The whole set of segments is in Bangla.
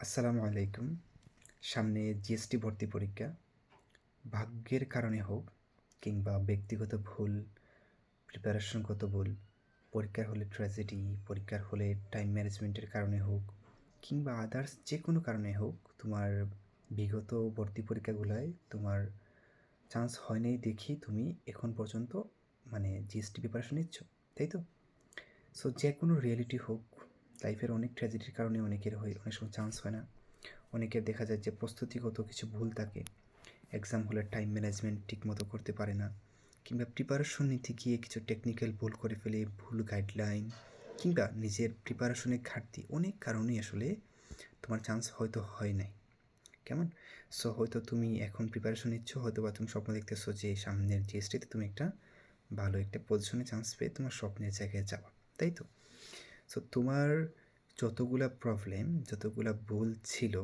আসসালামু আলাইকুম। সামনে জিএসটি ভর্তি পরীক্ষা। ভাগ্যের কারণে হোক কিংবা ব্যক্তিগত ভুল প্রিপারেশনগত ভুল, পরীক্ষার হলে ট্র্যাজেডি পরীক্ষার হলে টাইম ম্যানেজমেন্টের কারণে হোক কিংবা আদার্স যে কোনো কারণে হোক তোমার বিগত ভর্তি পরীক্ষাগুলোয় তোমার চান্স হয়নি দেখি তুমি এখন পর্যন্ত মানে জিএসটি প্রিপারেশন নিচ্ছ, তাই তো? সো যে কোনো রিয়েলিটি হোক লাইফের অনেক ট্র্যাজেডির কারণে অনেকের হয়, অনেক সময় চান্স হয় না। অনেকের দেখা যায় যে প্রস্তুতিগত কিছু ভুল থাকে। এক্সাম হলে টাইম ম্যানেজমেন্ট ঠিকমতো করতে পারে না। কিংবা প্রিপারেশন নিতে গিয়ে কিছু টেকনিক্যাল ভুল করে ফেলে, ভুল গাইডলাইন কিংবা নিজের প্রিপারেশনের ঘাটতি অনেক কারণেই আসলে তোমার চান্স হয়তো হয় নাই। কেমন? সো হয়তো তুমি এখন প্রিপারেশন নিচ্ছ হয়তো বা তুমি স্বপ্ন দেখতেছো যে সামনের জিএসটিতে তুমি একটা ভালো একটা পজিশনে চান্স পেয়ে তোমার স্বপ্নের জায়গায় যাওয়া তাই তো? সো তোমার যতগুলা প্রবলেম যতগুলা ভুল ছিল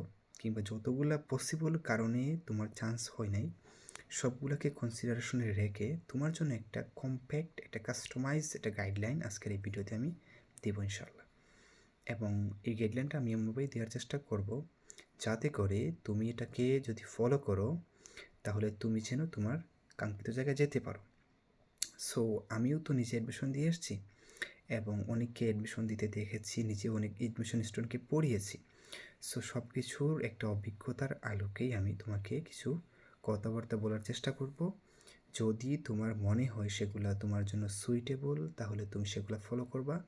কিংবা যতগুলা পসিবল কারণে তোমার চান্স হয় নাই, সবগুলোকে কনসিডারেশনে রেখে তোমার জন্য একটা কম্প্যাক্ট একটা কাস্টমাইজ একটা গাইডলাইন আজকের এই ভিডিওতে আমি দেবো ইনশাল্লাহ এবং এই গাইডলাইনটা আমি এমনভাবেই দেওয়ার চেষ্টা করব যাতে করে তুমি এটাকে যদি ফলো করো, তাহলে তুমি যেন তোমার কাঙ্ক্ষিত জায়গায় যেতে পারো। সো আমিও তো নিজে অ্যাডমিশন দিয়ে এসেছি। এবং অনেককে অ্যাডমিশন দিতে দেখেছি, নিজে অনেক অ্যাডমিশন স্টুডেন্টকে পড়িয়েছি। সো সব কিছুর একটা অভিজ্ঞতার আলোকেই আমি তোমাকে কিছু কথাবার্তা বলার চেষ্টা করব। যদি তোমার মনে হয় সেগুলো তোমার জন্য সুইটেবল তাহলে তুমি সেগুলো ফলো করবা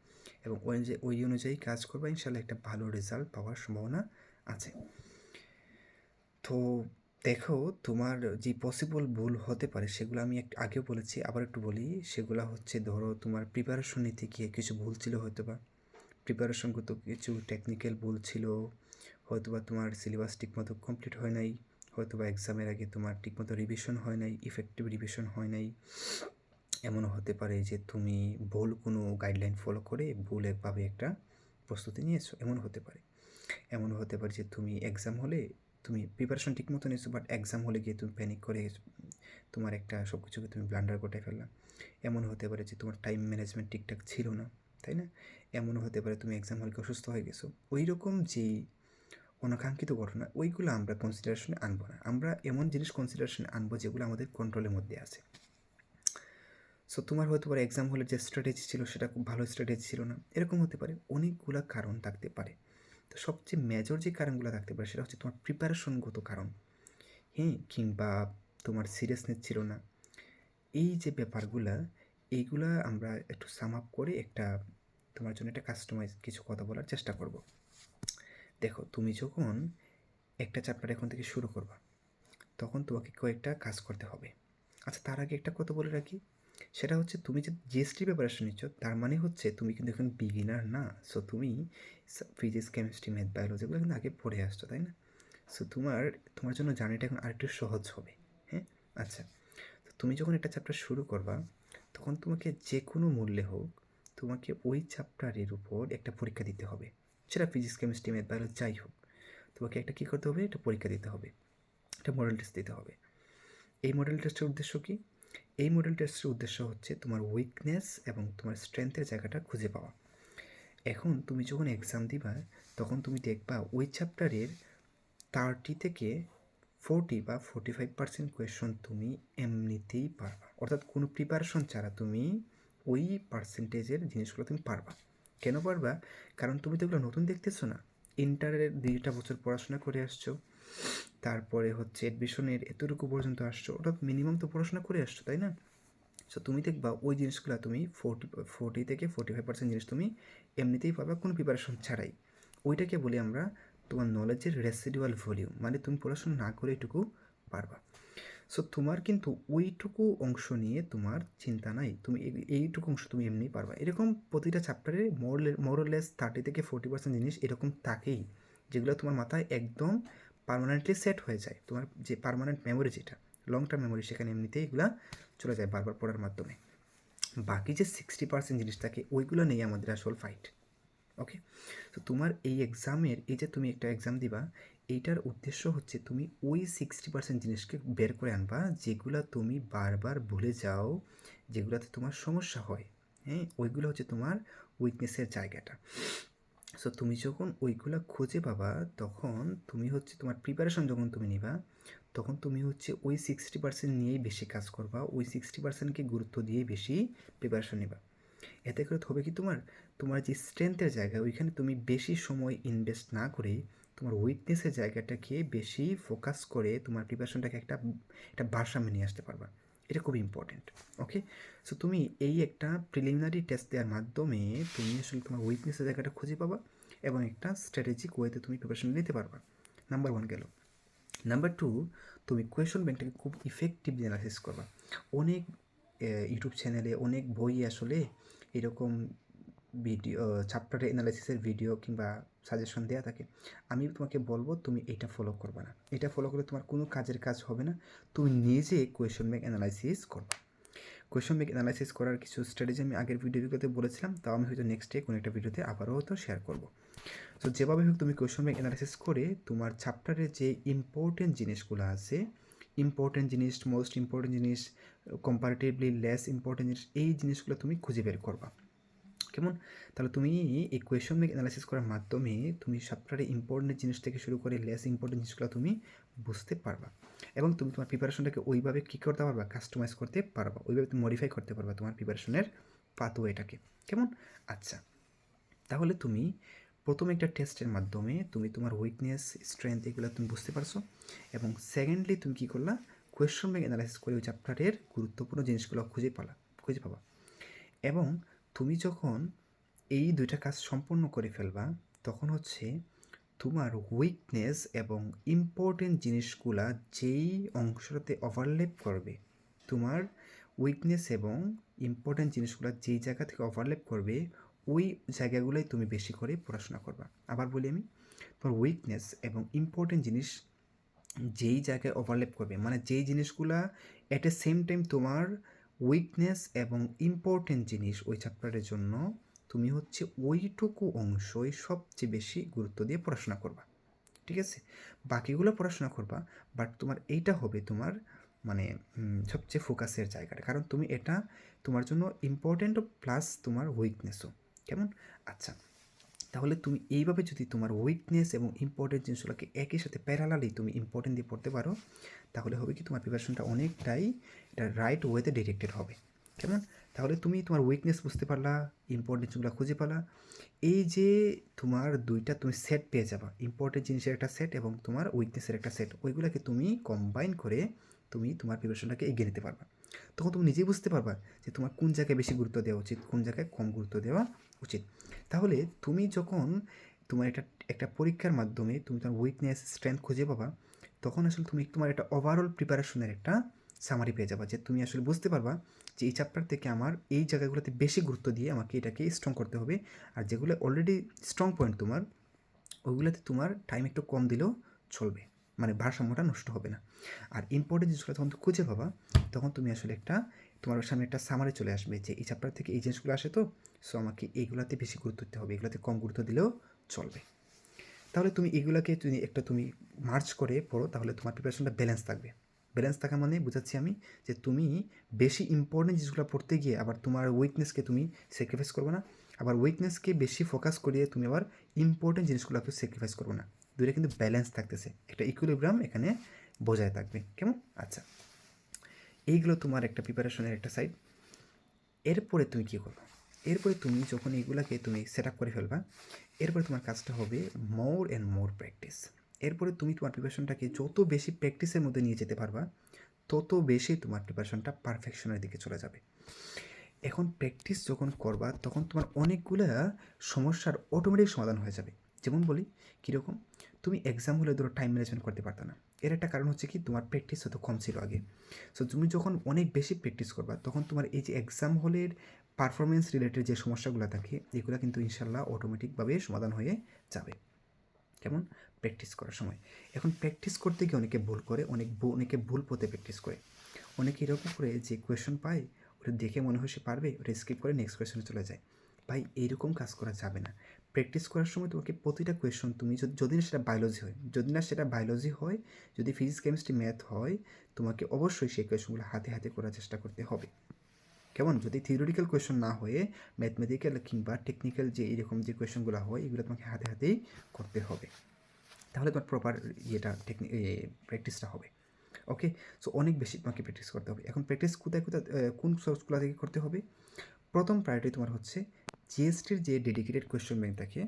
এবং ওই যে ওই অনুযায়ী কাজ করবা। ইনশাল্লাহ একটা ভালো রেজাল্ট পাওয়ার সম্ভাবনা আছে। তো দেখো, তোমার যে পসিবল ভুল হতে পারে, সেগুলো আমি একটু আগেও বলেছি, আবার একটু বলি। সেগুলো হচ্ছে, ধরো, তোমার প্রিপারেশন নিতে গিয়ে কিছু ভুল ছিল হয়তো বা প্রিপারেশনগত কিছু টেকনিক্যাল ভুল ছিল হয়তো বা তোমার সিলেবাস ঠিকমতো কমপ্লিট হয় নাই হয়তো বা এক্সামের আগে তোমার ঠিকমতো রিভিশন হয় নাই ইফেক্টিভ রিভিশন হয় নাই। এমনও হতে পারে যে তুমি ভুল কোনো গাইডলাইন ফলো করে ভুল একভাবে একটা প্রস্তুতি নিয়েছো, এমন হতে পারে। এমন হতে পারে যে তুমি এক্সাম হলে তুমি প্রিপারেশন ঠিক মতো নিয়েছো বাট এক্সাম হলে গিয়ে তুমি প্যানিক করে তোমার একটা সব কিছুকে তুমি ব্লান্ডার করে ফেললাম এমন হতে পারে যে তোমার টাইম ম্যানেজমেন্ট ঠিকঠাক ছিল না, তাই না? এমনও হতে পারে তুমি এক্সাম হলকে অসুস্থ হয়ে গেছো। ওই রকম যে অনাকাঙ্ক্ষিত ঘটনা, ওইগুলো আমরা কনসিডারেশনে আনব না। আমরা এমন জিনিস কনসিডারেশনে আনব যেগুলো আমাদের কন্ট্রোলের মধ্যে আছে। সো তোমার হয়তো পারে এক্সাম হলে যে স্ট্র্যাটেজি ছিল, সেটা খুব ভালো স্ট্র্যাটেজি ছিল না। এরকম হতে পারে, অনেকগুলো কারণ থাকতে পারে। তো সবচেয়ে মেজর যে কারণগুলো থাকতে পারে সেটা হচ্ছে তোমার প্রিপারেশনগত কারণ। হ্যাঁ কিংবা তোমার সিরিয়াসনেস ছিল না। এই যে ব্যাপারগুলা, এইগুলা আমরা একটু সাম আপ করে একটা তোমার জন্য একটা কাস্টমাইজ কিছু কথা বলার চেষ্টা করব। দেখো, তুমি যখন একটা চ্যাপ্টার এখন থেকে শুরু করবা, তখন তোমাকে কয়েকটা কাজ করতে হবে। আচ্ছা তার আগে একটা কথা বলে রাখি। সেটা হচ্ছে তুমি যে জিএসটি প্রিপারেশন নিচ্ছ, তার মানে হচ্ছে তুমি কিন্তু এখন বিগিনার না। সো তুমি ফিজিক্স কেমিস্ট্রি ম্যাথ বায়োলজি এগুলো কিন্তু আগে পড়ে আসছো, তাই না? সো তোমার তোমার জন্য জার্নিটা এখন আরেকটু সহজ হবে হ্যাঁ? আচ্ছা তো তুমি যখন একটা চ্যাপ্টার শুরু করবা, তখন তোমাকে যে কোনো মূল্যে হোক, তোমাকে ওই চ্যাপ্টারের উপর একটা পরীক্ষা দিতে হবে। সেটা ফিজিক্স কেমিস্ট্রি ম্যাথ বায়োলজি যাই হোক, তোমাকে একটা কী করতে হবে? একটা পরীক্ষা দিতে হবে। একটা মডেল টেস্ট দিতে হবে। এই মডেল টেস্টের উদ্দেশ্য কী? এই মডেল টেস্টের উদ্দেশ্য হচ্ছে তোমার উইকনেস এবং তোমার স্ট্রেংথের জায়গাটা খুঁজে পাওয়া। এখন তুমি যখন এক্সাম দিবা, তখন তুমি দেখবা ওই চ্যাপ্টারের থার্টি থেকে ফোরটি বা ফোর্টি ফাইভ পার্সেন্ট কোয়েশন তুমি এমনিতেই পারবা। অর্থাৎ কোনো প্রিপারেশন ছাড়া তুমি ওই পার্সেন্টেজের জিনিসগুলো তুমি পারবা। কেন পারবা? কারণ তুমি তো এগুলো নতুন দেখতেছো না। ইন্টারের দুইটা বছর পড়াশোনা করে আসছো। তারপরে হচ্ছে অ্যাডমিশনের এতটুকু পর্যন্ত আসছো, ওটা মিনিমাম তো পড়াশোনা করে আসছো, তাই না? সো তুমি দেখবা ওই জিনিসগুলো তুমি ফোর্টি ফোর্টি থেকে ফোর্টি ফাইভ পার্সেন্ট জিনিস তুমি এমনিতেই পাবা, কোনো প্রিপারেশন ছাড়াই। ওইটাকে বলি আমরা তোমার নলেজের রেসিডুয়াল ভলিউম মানে তুমি পড়াশোনা না করে এটুকু পারবা। সো তোমার কিন্তু ওইটুকু অংশ নিয়ে তোমার চিন্তা নাই, তুমি এইটুকু অংশ তুমি এমনি পারবা। এরকম প্রতিটা চ্যাপ্টারে মোরলেস থার্টি থেকে ফোর্টি পার্সেন্ট জিনিস এরকম থাকেই, যেগুলো তোমার মাথায় একদম পারমানেন্টলি সেট হয়ে যায়। তোমার যে পারমানেন্ট মেমোরি যেটা লং টার্ম মেমোরি সেখানে এমনিতেই এগুলো চলে যায় বারবার পড়ার মাধ্যমে। বাকি যে সিক্সটি পার্সেন্ট জিনিস থাকে, ওইগুলো নেই আমাদের আসল ফাইট ওকে তো তোমার এই এক্সামের এই যে তুমি একটা এক্সাম দিবা, এইটার উদ্দেশ্য হচ্ছে তুমি ওই সিক্সটি পার্সেন্ট জিনিসকে বের করে আনবা, যেগুলো তুমি বারবার ভুলে যাও, যেগুলোতে তোমার সমস্যা হয় হ্যাঁ? ওইগুলো হচ্ছে তোমার উইকনেসের জায়গাটা। সো তুমি যখন ওইগুলা খুঁজে পাবা, তখন তুমি হচ্ছে তোমার প্রিপারেশন যখন তুমি নিবা, তখন তুমি হচ্ছে ওই সিক্সটি পার্সেন্ট নিয়েই বেশি কাজ করবা, ওই সিক্সটি পার্সেন্টকে গুরুত্ব দিয়েই বেশি প্রিপারেশন নিবা। এতে করে হবে কি তোমার তোমার যে স্ট্রেংথের জায়গা, ওইখানে তুমি বেশি সময় ইনভেস্ট না করে তোমার উইকনেসের জায়গাটাকে বেশি ফোকাস করে তোমার প্রিপারেশনটাকে একটা একটা ভারসাম্যে নিয়ে আসতে পারবা। এটা খুব ইম্পর্টেন্ট ওকে সো তুমি এই একটা প্রিলিমিনারি টেস্ট দেওয়ার মাধ্যমে তুমি আসলে তোমার উইকনেসের জায়গাটা খুঁজে পাবা এবং একটা স্ট্র্যাটেজিক ওয়েতে তুমি প্রিপারেশন নিতে পারবা। নাম্বার ওয়ান গেল। নাম্বার টু তুমি কোয়েশন ব্যাংকটাকে খুব ইফেক্টিভলি অ্যানালাইসিস করবা। অনেক ইউটিউব চ্যানেলে অনেক বই আসলে এরকম ভিডিও চ্যাপ্টারে অ্যানালাইসিসের ভিডিও কিংবা সাজেশন দেওয়া থাকে, আমি তোমাকে বলব তুমি এটা ফলো করবে না। এটা ফলো করলে তোমার কোনো কাজের কাজ হবে না, তুমি নিজে কোয়েশন ব্যাংক অ্যানালাইসিস করবা। কোয়েশন ব্যাংক অ্যানালাইসিস করার কিছু স্ট্র্যাটেজি আমি আগের ভিডিওগুলোতে বলেছিলাম, তাও আমি হয়তো নেক্সট ডে কোনো একটা ভিডিওতে আবারও হয়তো শেয়ার করব। সো যেভাবে হোক তুমি কোয়েশন ব্যাংক অ্যানালাইসিস করে তোমার চ্যাপ্টারের যে ইম্পর্টেন্ট জিনিসগুলো আছে ইম্পর্টেন্ট জিনিস মোস্ট ইম্পর্টেন্ট জিনিস কম্পারেটিভলি লেস ইম্পর্টেন্ট জিনিস, এই জিনিসগুলো তুমি খুঁজে বের করবা। কেমন? তাহলে তুমি এই কোয়েশন ব্যাংক অ্যানালাইসিস করার মাধ্যমে তুমি চ্যাপ্টারে ইম্পর্টেন্ট জিনিস থেকে শুরু করে লেস ইম্পর্টেন্ট জিনিসগুলো তুমি বুঝতে পারবা। এবং তুমি তোমার প্রিপারেশনটাকে ওইভাবে কী করতে পারবা? কাস্টমাইজ করতে পারবা। ওইভাবে তুমি মডিফাই করতে পারবা তোমার প্রিপারেশনের পাথওয়েটাকে কেমন? আচ্ছা। তাহলে তুমি প্রথম একটা টেস্টের মাধ্যমে তুমি তোমার উইকনেস স্ট্রেংথ এগুলো তুমি বুঝতে পারছ। এবং সেকেন্ডলি তুমি কী করলা? কোয়েশন ব্যাংক অ্যানালাইসিস করে ওই চ্যাপ্টারের গুরুত্বপূর্ণ জিনিসগুলো খুঁজে পালা, খুঁজে পাবা। এবং তুমি যখন এই দুইটা কাজ সম্পূর্ণ করে ফেলবা, তখন হচ্ছে তোমার উইকনেস এবং ইম্পর্টেন্ট জিনিসগুলা যেই অংশটাতে ওভারলেপ করবে, তোমার উইকনেস এবং ইম্পর্টেন্ট জিনিসগুলো যেই জায়গা থেকে ওভারলেপ করবে, ওই জায়গাগুলোই তুমি বেশি করে পড়াশোনা করবা। আবার বলি আমি, তোমার উইকনেস এবং ইম্পর্টেন্ট জিনিস যেই জায়গায় ওভারলেপ করবে মানে যেই জিনিসগুলা অ্যাট এ সেম টাইম তোমার উইকনেস এবং ইম্পর্টেন্ট জিনিস ওই চ্যাপ্টারের জন্য তুমি হচ্ছে ওইটুকু অংশই সবচেয়ে বেশি গুরুত্ব দিয়ে পড়াশোনা করবা। ঠিক আছে? বাকিগুলো পড়াশোনা করবা বাট তোমার এইটা হবে তোমার মানে সবচেয়ে ফোকাসের জায়গাটা। কারণ তুমি এটা তোমার জন্য ইম্পর্টেন্টও প্লাস তোমার উইকনেসও কেমন? আচ্ছা। তাহলে তুমি এইভাবে যদি তোমার উইকনেস এবং ইম্পর্টেন্ট জিনিসগুলোকে একই সাথে প্যারালালি তুমি ইম্পর্টেন্ট দিয়ে পড়তে পারো, তাহলে হবে কি তোমার প্রিপারেশনটা অনেকটাই এটা রাইট ওয়েতে ডিরেক্টেড হবে। কেমন? তাহলে তুমি তোমার উইকনেস বুঝতে পারলা ইম্পর্টেন্ট জিনিসগুলো খুঁজে পালা। এই যে তোমার দুইটা তুমি সেট পেয়ে যাবা ইম্পর্টেন্ট জিনিসের একটা সেট এবং তোমার উইকনেসের একটা সেট ওইগুলোকে তুমি কম্বাইন করে তুমি তোমার প্রিপারেশনটাকে এগিয়ে নিতে পারবা। তখন তুমি নিজেই বুঝতে পারবা যে তোমার কোন জায়গায় বেশি গুরুত্ব দেওয়া উচিত, কোন জায়গায় কম গুরুত্ব দেওয়া উচিত। তাহলে তুমি যখন তোমার একটা একটা পরীক্ষার মাধ্যমে তুমি তোমার উইকনেস স্ট্রেংথ খুঁজে পাবা, তখন আসলে তুমি তোমার একটা ওভারঅল প্রিপারেশনের একটা সামারি পেয়ে যাবা যে তুমি আসলে বুঝতে পারবা যে এই চ্যাপ্টার থেকে আমার এই জায়গাগুলোতে বেশি গুরুত্ব দিয়ে আমাকে এটাকে স্ট্রং করতে হবে। আর যেগুলো অলরেডি স্ট্রং পয়েন্ট তোমার ওইগুলোতে তোমার টাইম একটু কম দিলেও চলবে। মানে ভারসাম্যটা নষ্ট হবে না। আর ইম্পর্টেন্ট জিনিসগুলো যখন তুমি খুঁজে পাবা, তখন তুমি আসলে একটা, তোমার সামনে একটা সামারে চলে আসবে যে এই চ্যাপ্টার থেকে এই জিনিসগুলো আসে তো সো আমাকে এইগুলোতে বেশি গুরুত্ব দিতে হবে, এগুলোতে কম গুরুত্ব দিলেও চলবে। তাহলে তুমি এগুলোকে তুমি একটা তুমি মার্চ করে পড়ো, তাহলে তোমার প্রিপারেশনটা ব্যালেন্স থাকবে। ব্যালেন্স থাকা মানে বুঝাচ্ছি আমি যে তুমি বেশি ইম্পর্টেন্ট জিনিসগুলো পড়তে গিয়ে আবার তোমার উইকনেসকে তুমি স্যাক্রিফাইস করবে না, আবার উইকনেসকে বেশি ফোকাস করিয়ে তুমি আবার ইম্পর্টেন্ট জিনিসগুলোকে স্যাক্রিফাইস করবে না। দুইটা কিন্তু ব্যালেন্স থাকতেছে। একটা ইকুইলিব্রাম এখানে বজায় থাকবে। কেমন? আচ্ছা। এইগুলো তোমার একটা প্রিপারেশনের একটা সাইড এরপরে তুমি কী করবে? এরপরে তুমি যখন এইগুলোকে তুমি সেট করে ফেলবা, এরপরে তোমার কাজটা হবে মোর অ্যান্ড মোর প্র্যাকটিস এরপরে তুমি তোমার প্রিপারেশনটাকে যত বেশি প্র্যাকটিসের মধ্যে নিয়ে যেতে পারবা, তত বেশি তোমার প্রিপারেশনটা পারফেকশনের দিকে চলে যাবে। এখন প্র্যাকটিস যখন করবা, তখন তোমার অনেকগুলা সমস্যার অটোমেটিক সমাধান হয়ে যাবে। যেমন বলি, কীরকম? তুমি এক্সাম হলে ধরো টাইম ম্যানেজমেন্ট করতে পারতো না। এর একটা কারণ হচ্ছে কি, তোমার প্র্যাকটিস হয়তো কম ছিল আগে। সো তুমি যখন অনেক বেশি প্র্যাকটিস করবা, তখন তোমার এই যে এক্সাম হলের পারফরমেন্স রিলেটেড যে সমস্যাগুলো থাকে, এগুলো কিন্তু ইনশাল্লাহ অটোমেটিকভাবে সমাধান হয়ে যাবে। কেমন? প্র্যাকটিস করার সময়। এখন প্র্যাকটিস করতে গিয়ে অনেকে ভুল করে, অনেক অনেকে ভুল পথে প্র্যাকটিস করে। অনেকে এরকম করে যে কোয়েশন পায়, ওটা দেখে মনে হয় সে পারবে, ওটা স্কিপ করে নেক্সট কোয়েশনে চলে যায়। ভাই এইরকম কাজ করা যাবে না। প্র্যাকটিস করার সময় তোমাকে প্রতিটা কোয়েশন তুমি যদি না সেটা বায়োলজি হয়, যদি না সেটা বায়োলজি হয়, যদি ফিজিক্স কেমিস্ট্রি ম্যাথ হয়, তোমাকে অবশ্যই সেই কোয়েশনগুলো হাতে হাতে করার চেষ্টা করতে হবে। কেমন? যদি থিওরিটিক্যাল কোয়েশন না হয়ে ম্যাথমেটিক্যাল কিংবা টেকনিক্যাল যে এরকম যে কোয়েশনগুলো হয়, এগুলো তোমাকে হাতে, হাতেই করতে হবে। তাহলে তোমার প্রপার ইয়েটা টেকনিক প্র্যাকটিসটা হবে। ওকে সো অনেক বেশি তোমাকে প্র্যাকটিস করতে হবে। এখন প্র্যাকটিস কোথায় কোথায় কোন সোর্সগুলো থেকে করতে হবে? প্রথম প্রায়োরিটি তোমার হচ্ছে জিএসটির যে ডেডিকেটেড কোয়েশ্চেন ব্যাংক থাকে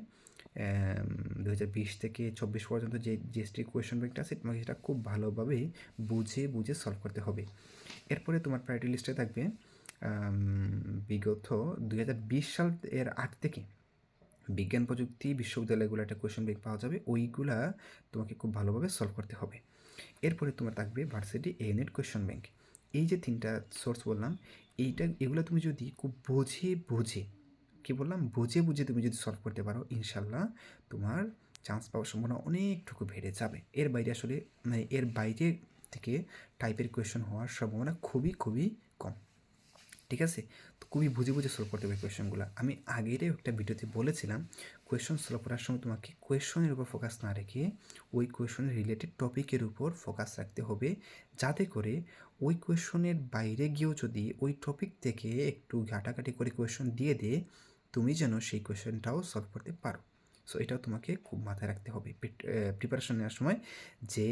দু হাজার বিশ থেকে চব্বিশ পর্যন্ত যে জিএসটির কোয়েশ্চেন ব্যাংকটা আছে, তোমাকে সেটা খুব ভালোভাবে বুঝে বুঝে সলভ করতে হবে। এরপরে তোমার প্রায়োরিটি লিস্টে থাকবে বিগত দু হাজার বিশ সাল এর আগ থেকে বিজ্ঞান প্রযুক্তি, বিশ্ববিদ্যালয়গুলো একটা কোয়েশ্চেন ব্যাংক পাওয়া যাবে, ওইগুলা তোমাকে খুব ভালোভাবে সলভ করতে হবে। এরপরে তোমার থাকবে varsity A unit question bank এই যে তিনটা সোর্স বললাম, এইটা, এগুলো তুমি যদি খুব বুঝে বুঝে কী বললাম? বুঝে বুঝে তুমি যদি সলভ করতে পারো, ইনশাল্লাহ তোমার চান্স পাওয়ার সম্ভাবনা অনেকটুকু বেড়ে যাবে। এর বাইরে আসলে মানে এর বাইরে থেকে টাইপের কোয়েশ্চেন হওয়ার সম্ভাবনা খুবই খুবই কম। ঠিক আছে? তো খুবই বুঝে বুঝে সলভ করতে হবে কোয়েশনগুলো আমি আগেরও একটা ভিডিওতে বলেছিলাম কোয়েশন সলভ করার সময় তোমাকে কোয়েশনের উপর ফোকাস না রেখে ওই কোয়েশনের রিলেটেড টপিকের উপর ফোকাস রাখতে হবে। যাতে করে ওই কোয়েশনের বাইরে গিয়েও যদি ওই টপিক থেকে একটু ঘাটাঘাটি করে কোয়েশন দিয়ে দে তুমি যেন সেই কোয়েশনটাও সলভ করতে পারো। সো এটাও তোমাকে খুব মাথায় রাখতে হবে। প্রিপারেশন নেওয়ার সময় যে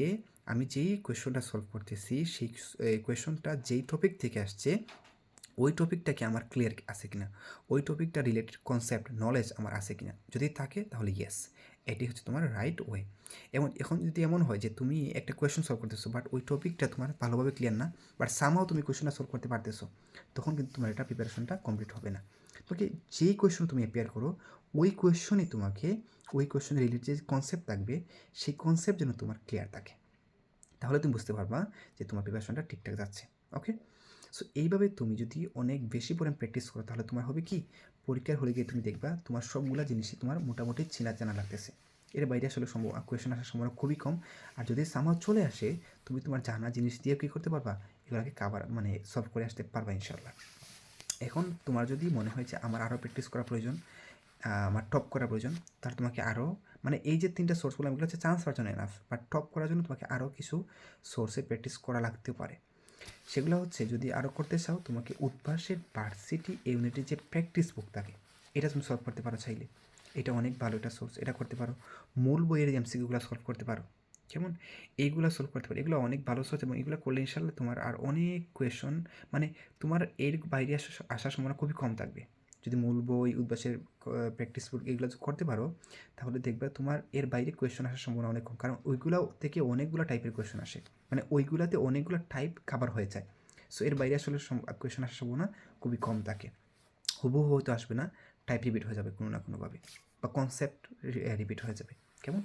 আমি যেই কোয়েশনটা সলভ করতেছি, সেই কোয়েশনটা যেই টপিক থেকে আসছে, ওই টপিকটাকে আমার ক্লিয়ার আছে কিনা? ওই টপিকটা রিলেটেড কনসেপ্ট নলেজ আমার আছে কিনা? যদি থাকে, তাহলে ইয়েস এটি হচ্ছে তোমার রাইট ওয়ে এবং এখন যদি এমন হয় যে তুমি একটা কোয়েশন সলভ করতেছো বাট ওই টপিকটা তোমার ভালোভাবে ক্লিয়ার না বাট সামাও তুমি কোয়েশনটা সলভ করতে পারতেছো, তখন কিন্তু তোমার এটা প্রিপারেশনটা কমপ্লিট হবে না। তোকে যেই কোয়েশন তুমি অ্যাপিয়ার করো, ওই কোয়েশনই তোমাকে, ওই কোয়েশনের রিলেটেড যে কনসেপ্ট থাকবে, সেই কনসেপ্ট যেন তোমার ক্লিয়ার থাকে। তাহলে তুমি বুঝতে পারবা যে তোমার প্রিপারেশনটা ঠিকঠাক যাচ্ছে ওকে সো এইভাবে তুমি যদি অনেক বেশি পরিমাণ প্র্যাকটিস করো, তাহলে তোমার হবে কি? পরীক্ষার হলে গিয়ে তুমি দেখবা তোমার সবগুলা জিনিসই তোমার মোটামুটি চেনা জানা লাগতেছে। এর বাইরে আসলে সম্ভব কোয়েশন আসার সম্ভাবনা খুবই কম। আর যদি সামাও চলে আসে, তুমি তোমার জানা জিনিস দিয়ে কী করতে পারবা? এগুলোকে কাবার মানে সলভ করে আসতে পারবা ইনশাল্লাহ এখন তোমার যদি মনে হয় যে আমার আরও প্র্যাকটিস করা প্রয়োজন আমার টপ করা প্রয়োজন, তাহলে তোমাকে আরও মানে এই যে তিনটা সোর্সগুলো এগুলো হচ্ছে চান্স পাওয়ার জন্য এনাফ বাট টপ করার জন্য তোমাকে আরও কিছু সোর্সে প্র্যাকটিস করা লাগতে পারে। সেগুলো হচ্ছে যদি আরও করতে চাও, তোমাকে উদ্ভাসের ভার্সিটি ইউনিটের যে প্র্যাকটিস বুক থাকে, এটা তুমি সলভ করতে পারো চাইলে। এটা অনেক ভালো একটা সোর্স এটা করতে পারো। মূল বইয়ের এমসিকিউগুলো সলভ করতে পারো। কেমন? এইগুলো সলভ করতে পারো। এগুলো অনেক ভালো সোর্স এবং এগুলো করলে ইনশাল্লাহ তোমার আর অনেক কোয়েশন মানে তোমার এর বাইরে আসা আসার সম্ভাবনা খুবই কম থাকবে। যদি মূল বই উদ্বাসের প্র্যাকটিস এগুলো করতে পারো, তাহলে দেখবে তোমার এর বাইরে কোয়েশন আসার সম্ভাবনা অনেক কম। কারণ ওইগুলো থেকে অনেকগুলো টাইপের কোয়েশন আসে। মানে ওইগুলাতে অনেকগুলো টাইপ খাবার হয়ে যায়। সো এর বাইরে আসলে কোয়েশন আসার সম্ভাবনা খুবই কম থাকে। হুবহু হয়তো আসবে না টাইপ রিপিট হয়ে যাবে কোনো না কোনোভাবে। বা কনসেপ্ট রিপিট হয়ে যাবে। কেমন?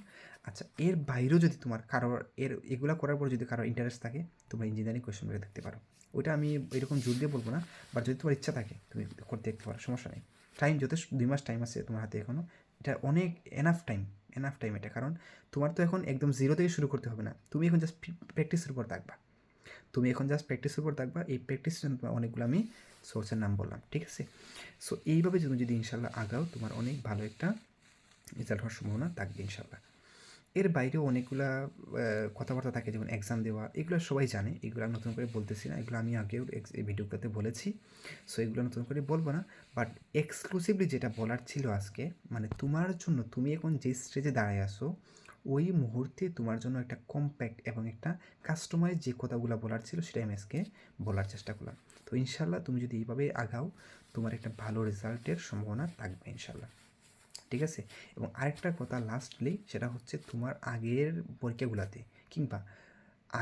আচ্ছা এর বাইরেও যদি তোমার কারোর এর, এগুলো করার পর যদি কারোর ইন্টারেস্ট থাকে, তোমরা ইঞ্জিনিয়ারিং কোয়েশন করে দেখতে পারো। ওইটা আমি এরকম জোর দিয়ে বলব না বাট যদি তোমার ইচ্ছা থাকে, তুমি করতে দেখতে পারো, সমস্যা নেই। টাইম যথেষ্ট, দুই মাস টাইম আছে তোমার হাতে এখনও এটা অনেক এনাফ টাইম এনাফ টাইম এটা। কারণ তোমার তো এখন একদম জিরো থেকে শুরু করতে হবে না। তুমি এখন জাস্ট প্র্যাকটিসের উপর থাকবা। তুমি এখন জাস্ট প্র্যাকটিসের উপর থাকবা, এই তোমার অনেকগুলো আমি সোর্সের নাম বললাম, ঠিক আছে? সো এইভাবে তুমি যদি ইনশাল্লাহ আগাও, তোমার অনেক ভালো একটা রেজাল্ট হওয়ার সম্ভাবনা থাকবে ইনশাল্লাহ এর বাইরেও অনেকগুলা কথাবার্তা থাকে, যেমন এক্সাম দেওয়া, এগুলো সবাই জানে, এগুলো আমি নতুন করে বলতেছি না, এগুলো আমি আগেও এই ভিডিওগুলোতে বলেছি। সো এগুলো নতুন করে বলব না বাট এক্সক্লুসিভলি যেটা বলার ছিল আজকে মানে তোমার জন্য, তুমি এখন যে স্টেজে দাঁড়ায় আসো ওই মুহূর্তে তোমার জন্য একটা কম্প্যাক্ট এবং একটা কাস্টমাইজ যে কথাগুলো বলার ছিল সেটা আমি আজকে বলার চেষ্টা করলাম। তো ইনশাল্লাহ তুমি যদি এইভাবে আগাও, তোমার একটা ভালো রেজাল্টের সম্ভাবনা থাকবে ইনশাল্লাহ ঠিক আছে? এবং আরেকটা কথা লাস্টলি সেটা হচ্ছে তোমার আগের পরীক্ষাগুলোতে কিংবা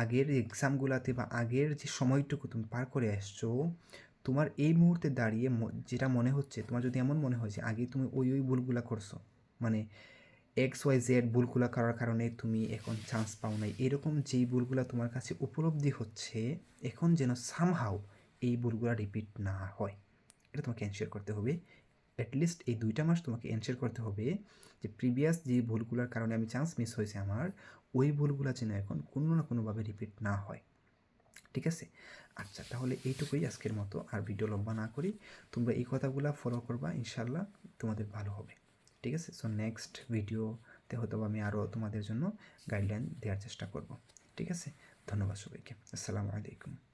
আগের এক্সামগুলোতে বা আগের যে সময়টুকু তুমি পার করে আসছো, তোমার এই মুহূর্তে দাঁড়িয়ে যেটা মনে হচ্ছে, তোমার যদি এমন মনে হয় যে আগে তুমি ওই ওই ভুলগুলা করছ মানে এক্স ওয়াই জেড ভুলগুলো করার কারণে তুমি এখন চান্স পাও নাই, এরকম যেই ভুলগুলো তোমার কাছে উপলব্ধি হচ্ছে, এখন যেন সামহাও এই ভুলগুলো রিপিট না হয়। এটা তোমাকে এনশিওর করতে হবে। অ্যাটলিস্ট এই দুইটা মাস তোমাকে এনশিওর করতে হবে যে প্রিভিয়াস যে ভুলগুলোর কারণে আমি চান্স মিস হয়েছে আমার, ওই ভুলগুলো যেন এখন কোনো না কোনোভাবে রিপিট না হয়। ঠিক আছে? আচ্ছা তাহলে এইটুকুই আজকের মতো। আর ভিডিও লম্বা না করি, তোমরা এই কথাগুলো ফলো করবা ইনশাল্লাহ তোমাদের ভালো হবে। ঠিক আছে? সো নেক্সট ভিডিওতে হয়তো আমি আরও তোমাদের জন্য গাইডলাইন দেওয়ার চেষ্টা করব। ঠিক আছে? ধন্যবাদ সবাইকে। আসসালামু আলাইকুম।